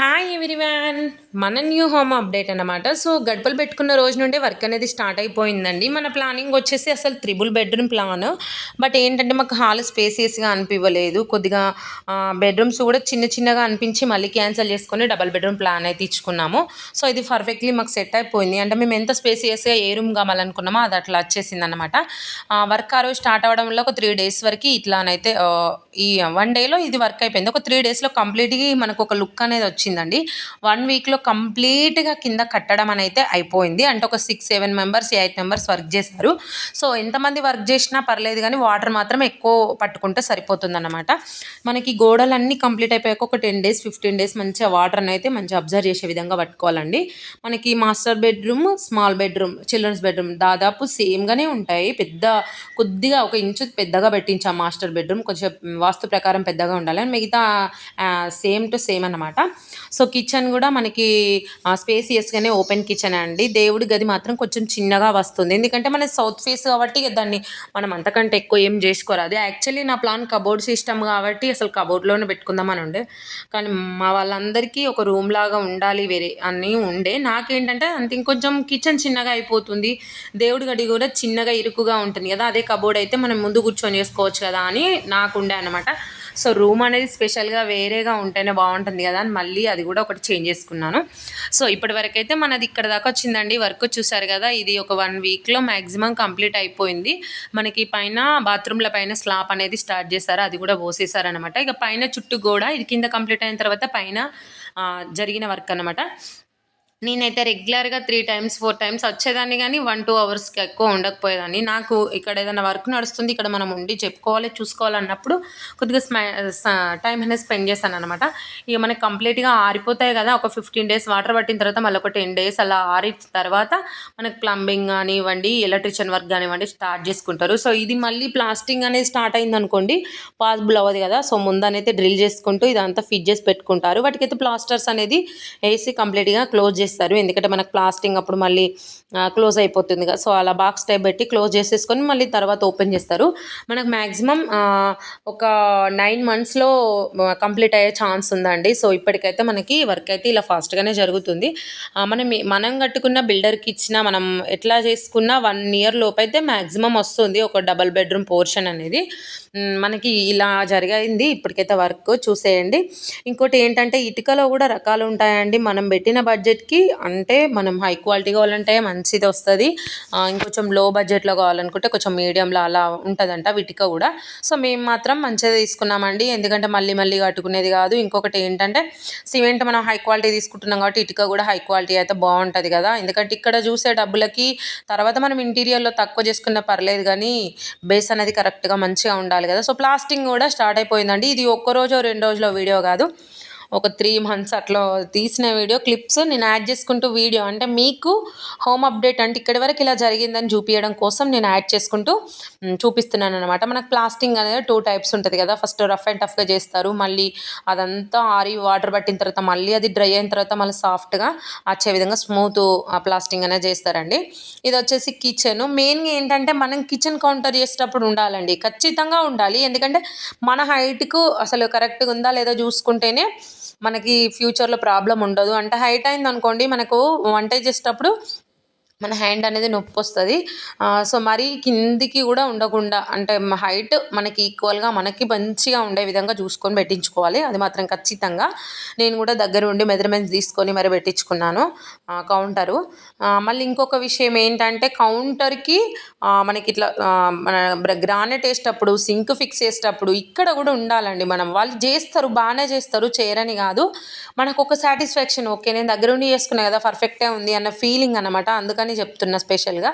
Hi everyone మన new home update అన్నమాట. So గడపలు పెట్టుకున్న రోజు నుండే వర్క్ అనేది స్టార్ట్ అయిపోయిందండి. మన ప్లానింగ్ వచ్చేసి అసలు త్రిబుల్ బెడ్రూమ్ ప్లాన్ బట్ ఏంటంటే మాకు హాల్ స్పేసియస్గా అనిపించలేదు కొద్దిగా బెడ్రూమ్స్ కూడా చిన్న చిన్నగా అనిపించి మళ్ళీ క్యాన్సిల్ చేసుకొని డబల్ బెడ్రూమ్ ప్లాన్ అయితే ఇచ్చుకున్నాము. సో ఇది పర్ఫెక్ట్లీ మాకు సెట్ అయిపోయింది. అంటే మేము ఎంత స్పేసియస్గా ఏ రూమ్ కావాలనుకున్నామో అది అట్లా వచ్చేసింది అనమాట వర్క్ ఆ రోజు స్టార్ట్ అవ్వడం వల్ల ఒక త్రీ డేస్ వరకు ఇట్లానైతే ఈ వన్ డేలో ఇది వర్క్ అయిపోయింది. ఒక త్రీ డేస్లో కంప్లీట్గా మనకు ఒక లుక్ అనేది వచ్చిందండి వన్ వీక్లో కంప్లీట్గా కింద కట్టడం అనేది అయిపోయింది. అంటే ఒక six seven members eight members work చేశారు. సో ఎంతమంది వర్క్ చేసినా పర్లేదు కానీ వాటర్ మాత్రం ఎక్కువ పట్టుకుంటే సరిపోతుందన్నమాట. మనకి గోడలన్నీ కంప్లీట్ అయిపోయాక ఒక టెన్ డేస్ ఫిఫ్టీన్ డేస్ మంచిగా వాటర్ని అయితే మంచిగా అబ్జర్వ్ చేసే విధంగా పట్టుకోవాలండి. మనకి master bedroom small bedroom children's bedroom దాదాపు సేమ్గానే ఉంటాయి. పెద్ద కొద్దిగా ఒక ఇంచు పెద్దగా పెట్టించాం మాస్టర్ బెడ్రూమ్. కొంచెం వాస్తు ప్రకారం పెద్దగా ఉండాలి. మిగతా సేమ్ టు సేమ్ అన్నమాట. సో కిచెన్ కూడా మనకి స్పేసియస్గానే ఓపెన్ కిచెన్ అండి. దేవుడి గది మాత్రం కొంచెం చిన్నగా వస్తుంది. ఎందుకంటే మన సౌత్ ఫేస్ కాబట్టి దాన్ని మనం అంతకంటే ఎక్కువ ఏం చేసుకోరాదు. అది యాక్చువల్లీ నా ప్లాన్ కబోర్డ్ సిస్టమ్ కాబట్టి అసలు కబోర్డ్లోనే పెట్టుకుందామని ఉండే. కానీ మా వాళ్ళందరికీ ఒక రూమ్ లాగా ఉండాలి వేరే అని ఉండే. నాకేంటంటే అంత ఇంకొంచెం కిచెన్ చిన్నగా అయిపోతుంది. దేవుడి గడి కూడా చిన్నగా ఇరుకుగా ఉంటుంది కదా. అదే కబోర్డ్ అయితే మనం ముందు కూర్చొని చేసుకోవచ్చు కదా అని నాకు ఉండే అనమాట సో రూమ్ అనేది స్పెషల్గా వేరేగా ఉంటేనే బాగుంటుంది కదా అని మళ్ళీ అది కూడా ఒకటి చేంజ్ చేసుకున్నాను. సో ఇప్పటి వరకు అయితే మనది ఇక్కడ దాకా వచ్చిందండి. వర్క్ చూసారు కదా ఇది ఒక వన్ వీక్లో మ్యాక్సిమం కంప్లీట్ అయిపోయింది. మనకి పైన బాత్రూమ్ల పైన స్లాప్ అనేది స్టార్ట్ చేశారు. అది కూడా పోసేసారనమాట ఇక పైన చుట్టూ కూడా ఇది కింద కంప్లీట్ అయిన తర్వాత పైన జరిగిన వర్క్ అనమాట నేనైతే రెగ్యులర్గా త్రీ టైమ్స్ ఫోర్ టైమ్స్ వచ్చేదాన్ని కానీ వన్ టూ అవర్స్కి ఎక్కువ ఉండకపోయేదాన్ని. నాకు ఇక్కడ ఏదైనా వర్క్ నడుస్తుంది ఇక్కడ మనం ఉండి చెప్పుకోవాలి చూసుకోవాలన్నప్పుడు కొద్దిగా స్మై టైం అనేది స్పెండ్ చేశాను అనమాట ఇక మనకి కంప్లీట్గా ఆరిపోతాయి కదా ఒక ఫిఫ్టీన్ డేస్ వాటర్ పట్టిన తర్వాత మళ్ళీ ఒక టెన్ డేస్ అలా ఆరిన తర్వాత మనకి ప్లంబింగ్ కానివ్వండి ఎలక్ట్రిషియన్ వర్క్ కానివ్వండి స్టార్ట్ చేసుకుంటారు. సో ఇది మళ్ళీ ప్లాస్టింగ్ అనేది స్టార్ట్ అయింది అనుకోండి పాసిబుల్ అవ్వదు కదా. సో ముందనైతే డ్రిల్ చేసుకుంటూ ఇదంతా ఫిట్ చేసి పెట్టుకుంటారు. వాటికైతే ప్లాస్టర్స్ అనేది వేసి కంప్లీట్గా క్లోజ్ చేసి చేస్తారు. ఎందుకంటే మనకు ప్లాస్టింగ్ అప్పుడు మళ్ళీ క్లోజ్ అయిపోతుంది కదా. సో అలా బాక్స్ టైప్ పెట్టి క్లోజ్ చేసేసుకొని మళ్ళీ తర్వాత ఓపెన్ చేస్తారు. మనకు మ్యాక్సిమం ఒక నైన్ మంత్స్లో కంప్లీట్ అయ్యే ఛాన్స్ ఉందండి. సో ఇప్పటికైతే మనకి వర్క్ అయితే ఇలా ఫాస్ట్గానే జరుగుతుంది. మనం మనం కట్టుకున్న బిల్డర్కి ఇచ్చిన మనం ఎట్లా చేసుకున్న వన్ ఇయర్ లోపు అయితే మ్యాక్సిమం వస్తుంది ఒక డబల్ బెడ్రూమ్ పోర్షన్ అనేది. మనకి ఇలా జరిగింది. ఇప్పటికైతే వర్క్ చూసేయండి. ఇంకోటి ఏంటంటే ఇటుకలో కూడా రకాలు ఉంటాయండి. మనం పెట్టిన బడ్జెట్కి అంటే మనం హై క్వాలిటీ కావాలంటే మంచిది వస్తుంది. ఇంకొంచెం లో బడ్జెట్లో కావాలనుకుంటే కొంచెం మీడియంలో అలా ఉంటుందంట ఇటుక కూడా. సో మేము మాత్రం మంచిగా తీసుకున్నామండి. ఎందుకంటే మళ్ళీ మళ్ళీ కట్టుకునేది కాదు. ఇంకొకటి ఏంటంటే సిమెంట్ మనం హై క్వాలిటీ తీసుకుంటున్నాం కాబట్టి ఇటుక కూడా హై క్వాలిటీ అయితే బాగుంటుంది కదా. ఎందుకంటే ఇక్కడ చూసే డబ్బులకి తర్వాత మనం ఇంటీరియర్లో తక్కువ చేసుకున్న పర్లేదు కానీ బేస్ అనేది కరెక్ట్గా మంచిగా ఉండాలి కదా. సో ప్లాస్టింగ్ కూడా స్టార్ట్ అయిపోయిందండి. ఇది ఒక్క రోజు రెండు రోజుల వీడియో కాదు. ఒక త్రీ మంత్స్ అట్లా తీసిన వీడియో క్లిప్స్ నేను యాడ్ చేసుకుంటూ వీడియో అంటే మీకు హోమ్ అప్డేట్ అంటే ఇక్కడి వరకు ఇలా జరిగిందని చూపించడం కోసం నేను యాడ్ చేసుకుంటూ చూపిస్తున్నాను అనమాట మనకు ప్లాస్టింగ్ అనేది టూ టైప్స్ ఉంటుంది కదా. ఫస్ట్ రఫ్ అండ్ టఫ్గా చేస్తారు. మళ్ళీ అదంతా ఆరి వాటర్ పట్టిన తర్వాత మళ్ళీ అది డ్రై అయిన తర్వాత మళ్ళీ సాఫ్ట్గా వచ్చే విధంగా స్మూత్ ప్లాస్టింగ్ అనేది చేస్తారండి. ఇది వచ్చేసి కిచెన్ మెయిన్గా ఏంటంటే మనం కిచెన్ కౌంటర్ చేసేటప్పుడు ఉండాలండి. ఖచ్చితంగా ఉండాలి. ఎందుకంటే మన హైట్కు అసలు కరెక్ట్గా ఉందా లేదో చూసుకుంటేనే మనకి ఫ్యూచర్లో ప్రాబ్లం ఉండదు. అంటే హైట్ అయింది అనుకోండి మనకు వంట చేసేటప్పుడు మన హ్యాండ్ అనేది నొప్పి వస్తుంది సో మరీ కిందికి కూడా ఉండకుండా అంటే హైట్ మనకి ఈక్వల్గా మనకి మంచిగా ఉండే విధంగా చూసుకొని పెట్టించుకోవాలి. అది మాత్రం ఖచ్చితంగా. నేను కూడా దగ్గర ఉండి మెజర్మెంట్స్ తీసుకొని మరి పెట్టించుకున్నాను కౌంటరు మళ్ళీ ఇంకొక విషయం ఏంటంటే కౌంటర్కి మనకి ఇట్లా మన గ్రానైట్ వేసేటప్పుడు సింక్ ఫిక్స్ చేసేటప్పుడు ఇక్కడ కూడా ఉండాలండి మనం. వాళ్ళు చేస్తారు బాగానే చేస్తారు చేయరని కాదు. మనకు ఒక సాటిస్ఫాక్షన్ ఓకే నేను దగ్గర ఉండి చేసుకున్నా కదా పర్ఫెక్టే ఉంది అన్న ఫీలింగ్ అనమాట అందుకని చెప్తున్నా స్పెషల్గా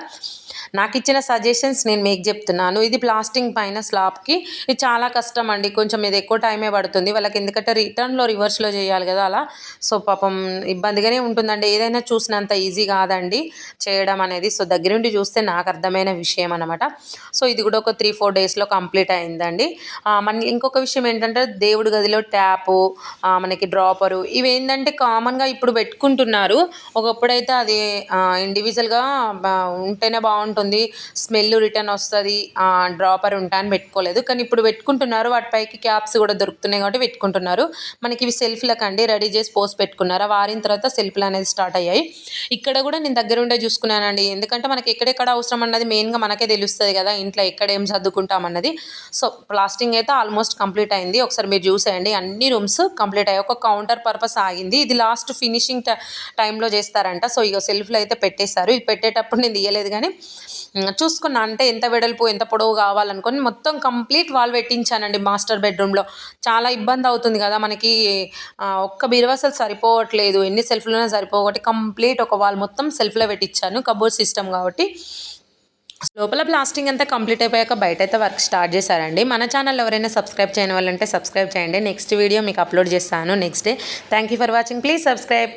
నాకు ఇచ్చిన సజెషన్స్ నేను మీకు చెప్తున్నాను. ఇది ప్లాస్టింగ్ పైన స్లాబ్కి ఇది చాలా కష్టం అండి కొంచెం ఇది ఎక్కువ టైమే పడుతుంది. వాళ్ళకి ఎందుకంటే రిటర్న్లో రివర్స్లో చేయాలి కదా అలా. సో పాపం ఇబ్బందిగానే ఉంటుందండి. ఏదైనా చూసినంత ఈజీ కాదండి చేయడం అనేది. సో దగ్గరుండి చూస్తే నాకు అర్థమైన విషయం అనమాట సో ఇది కూడా ఒక త్రీ ఫోర్ డేస్లో కంప్లీట్ అయిందండి. మన ఇంకొక విషయం ఏంటంటే దేవుడి గదిలో ట్యాపు మనకి డ్రాపరు ఇవి ఏంటంటే కామన్గా ఇప్పుడు పెట్టుకుంటున్నారు. ఒకప్పుడైతే అది ఇండివిజువల్గా ఉంటేనే బాగుంటుంది. ఉంటుంది. స్మెల్ రిటర్న్ వస్తుంది. డ్రాపర్ ఉంటా అని పెట్టుకోలేదు. కానీ ఇప్పుడు పెట్టుకుంటున్నారు. వాటిపైకి క్యాప్స్ కూడా దొరుకుతున్నాయి కాబట్టి పెట్టుకుంటున్నారు. మనకి ఇవి సెల్ఫ్లకు అండి. రెడీ చేసి పోస్ట్ పెట్టుకున్నారు? వారిన తర్వాత సెల్ఫ్లు అనేది స్టార్ట్ అయ్యాయి. ఇక్కడ కూడా నేను దగ్గర ఉండే చూసుకున్నానండి. ఎందుకంటే మనకి ఎక్కడెక్కడ అవసరం అన్నది మెయిన్గా మనకే తెలుస్తుంది కదా. ఇంట్లో ఎక్కడ ఏం సర్దుకుంటాం అన్నది. సో ప్లాస్టింగ్ అయితే ఆల్మోస్ట్ కంప్లీట్ అయింది. ఒకసారి మీరు చూసేయండి. అన్ని రూమ్స్ కంప్లీట్ అయ్యాయి. ఒక కౌంటర్ పర్పస్ ఆగింది. ఇది లాస్ట్ ఫినిషింగ్ టైంలో చేస్తారంట. సో ఇక సెల్ఫ్లో అయితే పెట్టేశారు. ఇది పెట్టేటప్పుడు నేను తీయలేదు కానీ చూసుకున్నా అంటే ఎంత వెడల్పు ఎంత పొడవు కావాలనుకొని మొత్తం కంప్లీట్ వాల్ పెట్టించానండి మాస్టర్ బెడ్రూమ్లో. చాలా ఇబ్బంది అవుతుంది కదా మనకి. ఒక్క బీరువా అసలు సరిపోవట్లేదు. ఎన్ని సెల్ఫ్లోనే సరిపోగొట్టి కంప్లీట్ ఒక వాల్ మొత్తం సెల్ఫ్లో పెట్టించాను కబోర్డ్ సిస్టమ్ కాబట్టి. లోపల ప్లాస్టింగ్ అంతా కంప్లీట్ అయిపోయాక బయట అయితే వర్క్ స్టార్ట్ చేశారండి. మన ఛానల్ ఎవరైనా సబ్స్క్రైబ్ చేయని వాళ్ళంటే సబ్స్క్రైబ్ చేయండి. నెక్స్ట్ వీడియో మీకు అప్లోడ్ చేస్తాను. Next day. Thank you for watching. Please subscribe.